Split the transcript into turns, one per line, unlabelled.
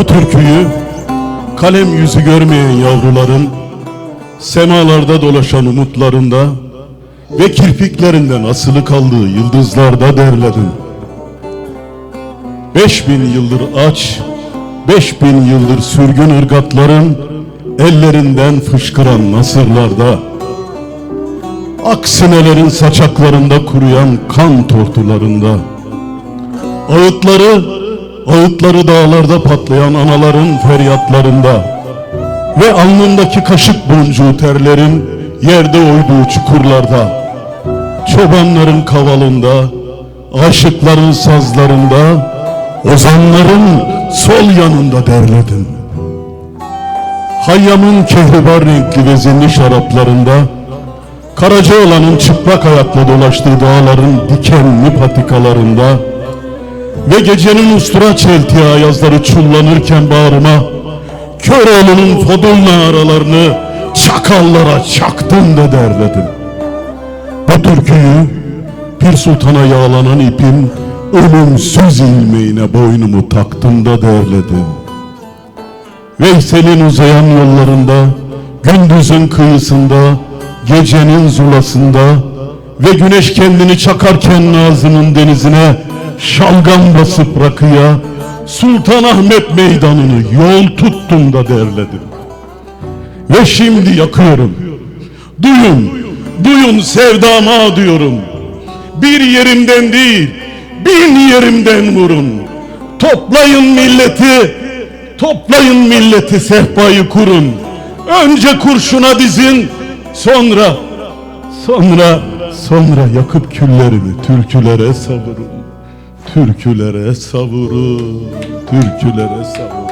Bu türküyü kalem yüzü görmeyen yavruların semalarda dolaşan umutlarında ve kirpiklerinden asılı kaldığı yıldızlarda derledim. Beş bin yıldır aç, beş bin yıldır sürgün ırgatların ellerinden fışkıran nasırlarda, aksinelerin saçaklarında kuruyan kan tortularında, ağıtları, ağıtları dağlarda patlayan anaların feryatlarında ve alnındaki kaşık boncuğu terlerin yerde oyduğu çukurlarda, çobanların kavalında, aşıkların sazlarında, ozanların sol yanında derledim. Hayyamın kehribar renkli ve zinli şaraplarında, Karacaoğlan'ın çıplak ayakla dolaştığı dağların dikenli patikalarında ve gecenin ustura çeltiği ayazları çullanırken bağrıma Köroğlu'nun fodulna aralarını çakallara çaktım da derledim. Bu türküyü Pir Sultan'a yağlanan ipin ölümsüz ilmeğine boynumu taktım da derledim. Veysel'in uzayan yollarında, gündüzün kıyısında, gecenin zulasında ve güneş kendini çakarken Nazım'ın denizine şalgam basıp rakıya Sultanahmet meydanını yol tuttum da derledim. Ve şimdi yakıyorum. Duyun, duyun sevdama diyorum. Bir yerimden değil, bin yerimden vurun. Toplayın milleti, toplayın milleti sehpayı kurun. Önce kurşuna dizin, sonra, sonra, sonra yakıp küllerimi türkülere savurun. Türkülere savurun, türkülere savurun.